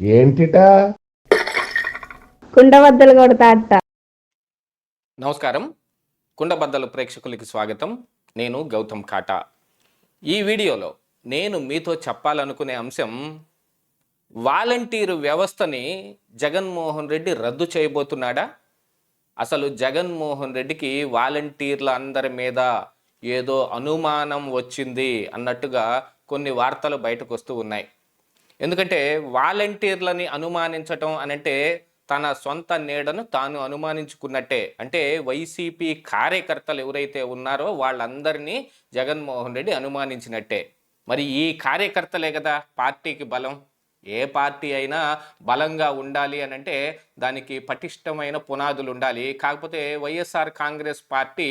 ఏంటిటా? కుండబద్దలు కొడతా నమస్కారం. కుండబద్దలు ప్రేక్షకులకి స్వాగతం. నేను గౌతమ్ కాటా. ఈ వీడియోలో నేను మీతో చెప్పాలనుకునే అంశం వాలంటీరు వ్యవస్థని జగన్మోహన్ రెడ్డి రద్దు చేయబోతున్నాడా? అసలు జగన్మోహన్ రెడ్డికి వాలంటీర్ల అందరి మీద ఏదో అనుమానం వచ్చింది అన్నట్టుగా కొన్ని వార్తలు బయటకు వస్తూ ఉన్నాయి. ఎందుకంటే వాలంటీర్లని అనుమానించటం అనంటే తన సొంత నీడను తాను అనుమానించుకున్నట్టే. అంటే వైసీపీ కార్యకర్తలు ఎవరైతే ఉన్నారో వాళ్ళందరినీ జగన్మోహన్ రెడ్డి అనుమానించినట్టే. మరి ఈ కార్యకర్తలే కదా పార్టీకి బలం. ఏ పార్టీ అయినా బలంగా ఉండాలి అని అంటే దానికి పటిష్టమైన పునాదులు ఉండాలి. కాకపోతే వైఎస్ఆర్ కాంగ్రెస్ పార్టీ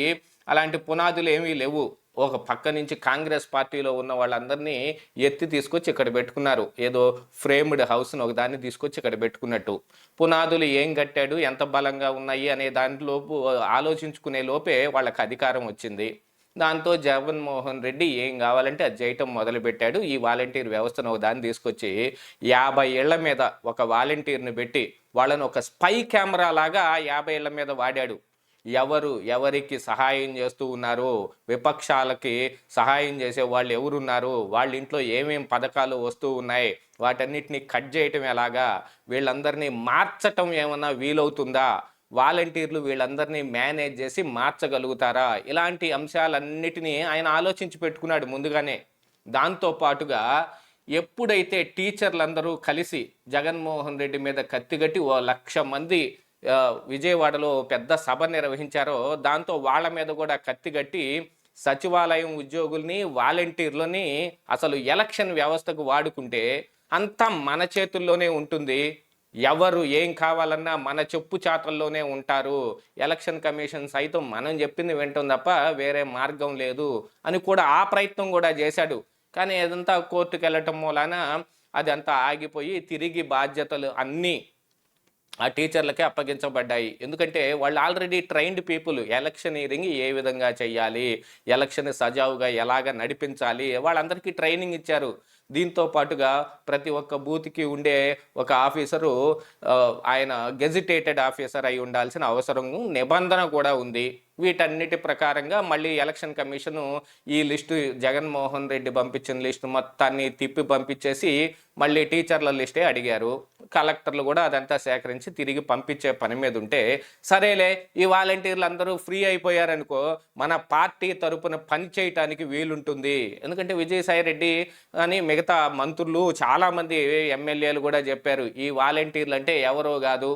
అలాంటి పునాదులు ఏమీ లేవు. ఒక పక్క నుంచి కాంగ్రెస్ పార్టీలో ఉన్న వాళ్ళందరినీ ఎత్తి తీసుకొచ్చి ఇక్కడ పెట్టుకున్నారు. ఏదో ఫ్రేమ్డ్ హౌస్ని ఒక దాన్ని తీసుకొచ్చి ఇక్కడ పెట్టుకున్నట్టు. పునాదులు ఏం కట్టాడు ఎంత బలంగా ఉన్నాయి అనే దానిలోపు ఆలోచించుకునే లోపే వాళ్ళకి అధికారం వచ్చింది. దాంతో జగన్మోహన్ రెడ్డి ఏం కావాలంటే అది చేయటం మొదలుపెట్టాడు. ఈ వాలంటీర్ వ్యవస్థను ఒక దాన్ని తీసుకొచ్చి యాభై ఏళ్ళ మీద ఒక వాలంటీర్ని పెట్టి వాళ్ళని ఒక స్పై కెమెరా లాగా యాభై ఏళ్ళ మీద వాడాడు. ఎవరు ఎవరికి సహాయం చేస్తూ ఉన్నారు విపక్షాలకి సహాయం చేసే వాళ్ళు ఎవరున్నారు వాళ్ళ ఇంట్లో ఏమేమి పథకాలు వస్తూ ఉన్నాయి వాటన్నిటిని కట్ చేయటం ఎలాగా వీళ్ళందరినీ మార్చటం ఏమన్నా వీలవుతుందా వాలంటీర్లు వీళ్ళందరినీ మేనేజ్ చేసి మార్చగలుగుతారా ఇలాంటి అంశాలన్నిటినీ ఆయన ఆలోచించి పెట్టుకున్నాడు ముందుగానే. దాంతో పాటుగా ఎప్పుడైతే టీచర్లందరూ కలిసి జగన్మోహన్ రెడ్డి మీద కత్తిగట్టి ఓ లక్ష మంది విజయవాడలో పెద్ద సభ నిర్వహించారో దాంతో వాళ్ళ మీద కూడా కత్తి కట్టి సచివాలయం ఉద్యోగుల్ని వాలంటీర్లని అసలు ఎలక్షన్ వ్యవస్థకు వాడుకుంటే అంతా మన చేతుల్లోనే ఉంటుంది. ఎవరు ఏం కావాలన్నా మన చెప్పు చాతల్లోనే ఉంటారు. ఎలక్షన్ కమిషన్ సైతం మనం చెప్పింది వింటాం తప్ప వేరే మార్గం లేదు అని కూడా ఆ ప్రయత్నం కూడా చేశాడు. కానీ అదంతా కోర్టుకు వెళ్ళటం మూలాన అది అంతా ఆగిపోయి తిరిగి బాధ్యతలు అన్నీ ఆ టీచర్లకే అప్పగించబడ్డాయి. ఎందుకంటే వాళ్ళు ఆల్రెడీ ట్రైన్డ్ పీపుల్. ఎలక్షనీరింగ్ ఏ విధంగా చేయాలి? ఎలక్షన్ సజావుగా ఎలాగ నడిపించాలి? వాళ్ళందరికీ ట్రైనింగ్ ఇచ్చారు. దీంతో పాటుగా ప్రతి ఒక్క బూత్కి ఉండే ఒక ఆఫీసరు ఆయన గెజిటేటెడ్ ఆఫీసర్ అయి ఉండాల్సిన అవసరం నిబంధన కూడా ఉంది. వీటన్నిటి ప్రకారంగా మళ్ళీ ఎలక్షన్ కమిషను ఈ లిస్టు జగన్మోహన్ రెడ్డి పంపించిన లిస్టు మొత్తాన్ని తిప్పి పంపించేసి మళ్ళీ టీచర్ల లిస్టే అడిగారు. కలెక్టర్లు కూడా అదంతా సేకరించి తిరిగి పంపించే పని మీద ఉంటే సరేలే ఈ వాలంటీర్లు అందరూ ఫ్రీ అయిపోయారనుకో మన పార్టీ తరపున పని చేయటానికి వీలుంటుంది. ఎందుకంటే విజయసాయి రెడ్డి అని మిగతా మంత్రులు చాలామంది ఎమ్మెల్యేలు కూడా చెప్పారు ఈ వాలంటీర్లు అంటే ఎవరో కాదు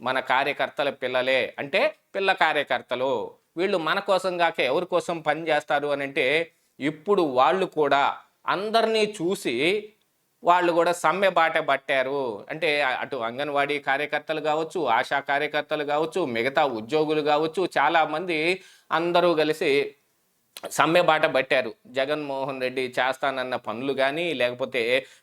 మన కార్యకర్తల పిల్లలే అంటే పిల్ల కార్యకర్తలు. వీళ్ళు మన కోసం కాక ఎవరి కోసం పని చేస్తారు అని అంటే ఇప్పుడు వాళ్ళు కూడా అందరినీ చూసి వాళ్ళు కూడా సమ్మె బాట పట్టారు. అంటే అటు అంగన్వాడీ కార్యకర్తలు కావచ్చు ఆశా కార్యకర్తలు కావచ్చు మిగతా ఉద్యోగులు కావచ్చు చాలామంది అందరూ కలిసి సమ్మె బాట పట్టారు. జగన్మోహన్ రెడ్డి చేస్తానన్న పనులు కానీ లేకపోతే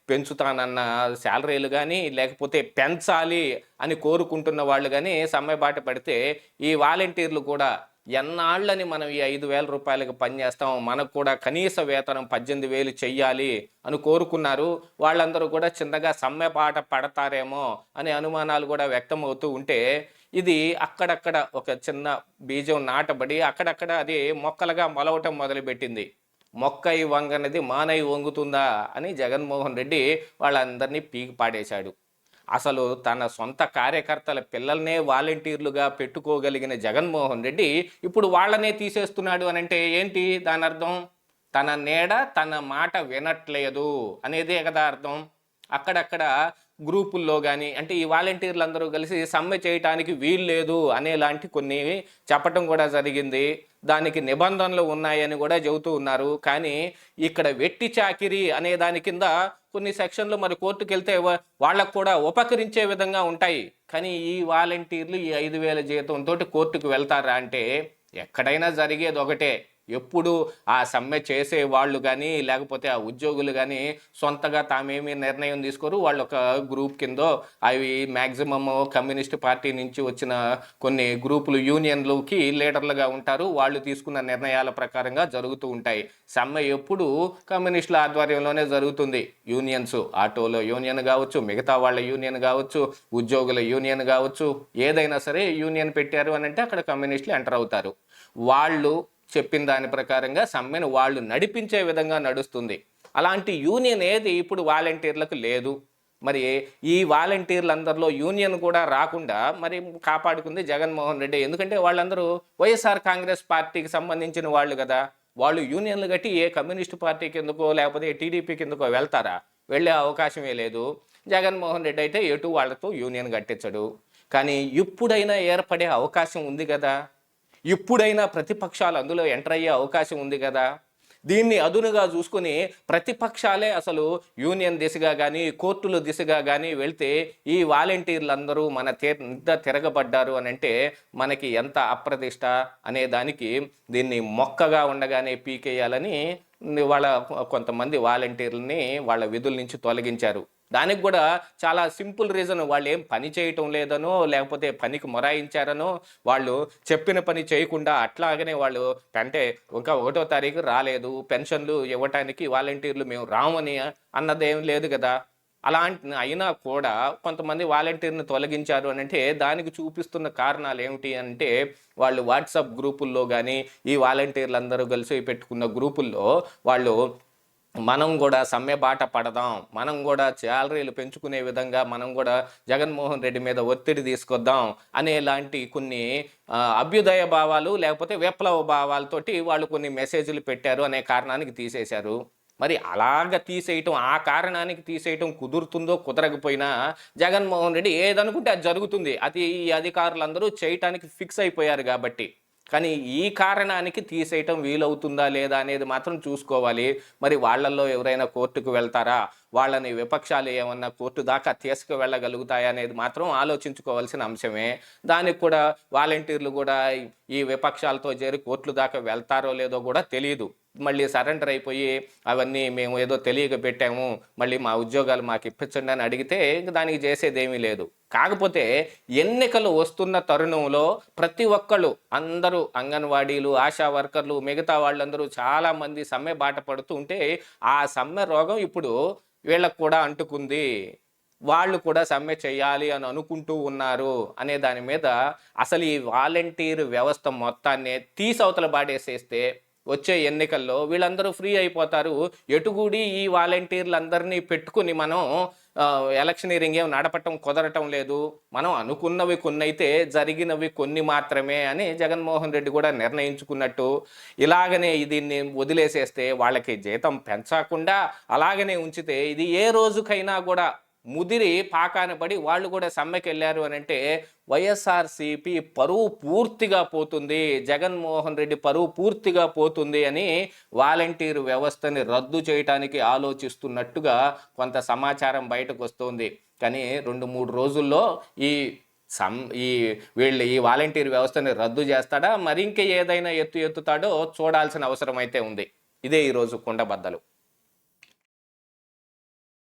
పెంచుతానన్న శాలరీలు కానీ లేకపోతే పెంచాలి అని కోరుకుంటున్న వాళ్ళు కానీ సమ్మె బాట పడితే ఈ వాలంటీర్లు కూడా ఎన్నాళ్ళని మనం ఈ ఐదు వేల రూపాయలకు పనిచేస్తాం మనకు కూడా కనీస వేతనం పద్దెనిమిది వేలు చెయ్యాలి అని కోరుకున్నారు. వాళ్ళందరూ కూడా చిన్నగా సమ్మె పాట పడతారేమో అనే అనుమానాలు కూడా వ్యక్తమవుతూ ఉంటే ఇది అక్కడక్కడ ఒక చిన్న బీజం నాటబడి అక్కడక్కడ అది మొక్కలుగా మొలవటం మొదలుపెట్టింది. మొక్క ఈ వంగనది మానై వంగుతుందా అని జగన్మోహన్ రెడ్డి వాళ్ళందరినీ పీకి పాడేశాడు. అసలు తన సొంత కార్యకర్తల పిల్లల్నే వాలంటీర్లుగా పెట్టుకోగలిగిన జగన్మోహన్ రెడ్డి ఇప్పుడు వాళ్ళనే తీసేస్తున్నాడు అని అంటే ఏంటి? దాని అర్థం తన నీడ తన మాట వినట్లేదు అనేదే కదా అర్థం. అక్కడక్కడ గ్రూపుల్లో కానీ అంటే ఈ వాలంటీర్లు అందరూ కలిసి సమ్మె చేయటానికి వీలు లేదు అనేలాంటి కొన్ని చెప్పటం కూడా జరిగింది. దానికి నిబంధనలు ఉన్నాయని కూడా చెబుతూ ఉన్నారు. కానీ ఇక్కడ వెట్టి చాకిరి అనే దాని కింద కొన్ని సెక్షన్లు మరి కోర్టుకు వెళ్తే వాళ్ళకు కూడా ఉపకరించే విధంగా ఉంటాయి. కానీ ఈ వాలంటీర్లు ఈ ఐదు వేల జీతంతో కోర్టుకు వెళ్తారా అంటే ఎక్కడైనా జరిగేది ఒకటే. ఎప్పుడు ఆ సమ్మె చేసే వాళ్ళు కానీ లేకపోతే ఆ ఉద్యోగులు కానీ సొంతగా తామేమి నిర్ణయం తీసుకోరు. వాళ్ళు ఒక గ్రూప్ కిందో అవి మ్యాక్సిమమ్ కమ్యూనిస్ట్ పార్టీ నుంచి వచ్చిన కొన్ని గ్రూపులు యూనియన్లకి లీడర్లుగా ఉంటారు. వాళ్ళు తీసుకున్న నిర్ణయాల ప్రకారంగా జరుగుతూ ఉంటాయి. సమ్మె ఎప్పుడు కమ్యూనిస్టుల ఆధ్వర్యంలోనే జరుగుతుంది. యూనియన్స్ ఆటోలో యూనియన్ కావచ్చు మిగతా వాళ్ళ యూనియన్ కావచ్చు ఉద్యోగుల యూనియన్ కావచ్చు ఏదైనా సరే యూనియన్ పెట్టారు అని అంటే అక్కడ కమ్యూనిస్టులు ఎంటర్ అవుతారు. వాళ్ళు చెప్పిన దాని ప్రకారంగా సమ్మెను వాళ్ళు నడిపించే విధంగా నడుస్తుంది. అలాంటి యూనియన్ ఏది ఇప్పుడు వాలంటీర్లకు లేదు. మరి ఈ వాలంటీర్లందరిలో యూనియన్ కూడా రాకుండా మరి కాపాడుకుంది జగన్మోహన్ రెడ్డి. ఎందుకంటే వాళ్ళందరూ వైఎస్ఆర్ కాంగ్రెస్ పార్టీకి సంబంధించిన వాళ్ళు కదా. వాళ్ళు యూనియన్లు కట్టి ఏ కమ్యూనిస్ట్ పార్టీ కిందకో లేకపోతే టీడీపీ కిందకో వెళ్తారా? వెళ్ళే అవకాశమే లేదు. జగన్మోహన్ రెడ్డి అయితే ఎటు వాళ్ళతో యూనియన్ కట్టించడు. కానీ ఇప్పుడైనా ఏర్పడే అవకాశం ఉంది కదా. ఇప్పుడైనా ప్రతిపక్షాలు అందులో ఎంటర్ అయ్యే అవకాశం ఉంది కదా? దీన్ని అదునుగా చూసుకుని ప్రతిపక్షాలే అసలు యూనియన్ దిశగా కానీ కోర్టుల దిశగా కానీ వెళ్తే ఈ వాలంటీర్లు మన తే తిరగబడ్డారు అని అంటే మనకి ఎంత అప్రతిష్ట అనే దానికి దీన్ని మొక్కగా ఉండగానే పీకేయాలని వాళ్ళ కొంతమంది వాలంటీర్లని వాళ్ళ విధుల నుంచి తొలగించారు. దానికి కూడా చాలా సింపుల్ రీజన్ వాళ్ళు ఏం పని చేయటం లేదనో లేకపోతే పనికి మొరాయించారనో వాళ్ళు చెప్పిన పని చేయకుండా అట్లాగనే వాళ్ళు అంటే ఇంకా ఒకటో తారీఖు రాలేదు పెన్షన్లు ఇవ్వటానికి వాలంటీర్లు మేము రామని అన్నదేం లేదు కదా. అలాంటి అయినా కూడా కొంతమంది వాలంటీర్ని తొలగించారు అని అంటే దానికి చూపిస్తున్న కారణాలు ఏమిటి అంటే వాళ్ళు వాట్సాప్ గ్రూపుల్లో కానీ ఈ వాలంటీర్లు అందరూ కలిసి పెట్టుకున్న గ్రూపుల్లో వాళ్ళు మనం కూడా సమ్మె బాట పడదాం. మనం కూడా శాలరీలు పెంచుకునే విధంగా మనం కూడా జగన్మోహన్ రెడ్డి మీద ఒత్తిడి తీసుకొద్దాం అనేలాంటి కొన్ని అభ్యుదయ భావాలు లేకపోతే విప్లవ భావాలతోటి వాళ్ళు కొన్ని మెసేజ్లు పెట్టారు అనే కారణానికి తీసేశారు. మరి అలాగ తీసేయటం ఆ కారణానికి తీసేయటం కుదురుతుందో కుదరకపోయినా జగన్మోహన్ రెడ్డి ఏదనుకుంటే అది జరుగుతుంది. అది ఈ అధికారులందరూ చేయటానికి ఫిక్స్ అయిపోయారు కాబట్టి. కానీ ఈ కారణానికి తీసేయటం వీలవుతుందా లేదా అనేది మాత్రం చూసుకోవాలి. మరి వాళ్ళల్లో ఎవరైనా కోర్టుకు వెళ్తారా? వాళ్ళని విపక్షాలు ఏమన్నా కోర్టు దాకా తీసుకువెళ్ళగలుగుతాయా అనేది మాత్రం ఆలోచించుకోవాల్సిన అంశమే. దానికి కూడా వాలంటీర్లు కూడా ఈ విపక్షాలతో చేరి కోర్టుల దాకా వెళ్తారో లేదో కూడా తెలియదు మళ్ళీ సరెండర్ అయిపోయి అవన్నీ మేము ఏదో తెలియక పెట్టాము మళ్ళీ మా ఉద్యోగాలు మాకు ఇప్పించండి అని అడిగితే ఇంక దానికి చేసేది ఏమీ లేదు. కాకపోతే ఎన్నికలు వస్తున్న తరుణంలో ప్రతి ఒక్కళ్ళు అందరూ అంగన్వాడీలు ఆశా వర్కర్లు మిగతా వాళ్ళందరూ చాలామంది సమ్మె బాట పడుతూ ఉంటే ఆ సమ్మె రోగం ఇప్పుడు వీళ్ళకు కూడా అంటుకుంది. వాళ్ళు కూడా సమ్మె చేయాలి అని అనుకుంటూ ఉన్నారు అనే దాని మీద అసలు ఈ వాలంటీర్ వ్యవస్థ మొత్తాన్ని తీసవతల బాటేసేస్తే వచ్చే ఎన్నికల్లో వీళ్ళందరూ ఫ్రీ అయిపోతారు. ఎటుగూడి ఈ వాలంటీర్లందరినీ పెట్టుకుని మనం ఎలక్షనీరింగ్ ఏం నడపటం కుదరటం లేదు. మనం అనుకున్నవి కొన్ని అయితే జరిగినవి కొన్ని మాత్రమే అని జగన్మోహన్ రెడ్డి కూడా నిర్ణయించుకున్నట్టు. ఇలాగనే దీన్ని వదిలేసేస్తే వాళ్ళకి జీతం పెంచకుండా అలాగనే ఉంచితే ఇది ఏ రోజుకైనా కూడా ముదిరి పాకాన పడి వాళ్ళు కూడా సమ్మెకి వెళ్ళారు అని అంటే వైఎస్ఆర్సిపి పరువు పూర్తిగా పోతుంది జగన్మోహన్ రెడ్డి పరువు పూర్తిగా పోతుంది అని వాలంటీర్ వ్యవస్థని రద్దు చేయటానికి ఆలోచిస్తున్నట్టుగా కొంత సమాచారం బయటకు వస్తుంది కానీ రెండు మూడు రోజుల్లో ఈ సమ్ ఈ వీళ్ళు ఈ వాలంటీర్ వ్యవస్థని రద్దు చేస్తాడా? మరి ఇంకా ఏదైనా ఎత్తు ఎత్తుతాడో చూడాల్సిన అవసరం అయితే ఉంది. ఇదే ఈరోజు కుండబద్దలు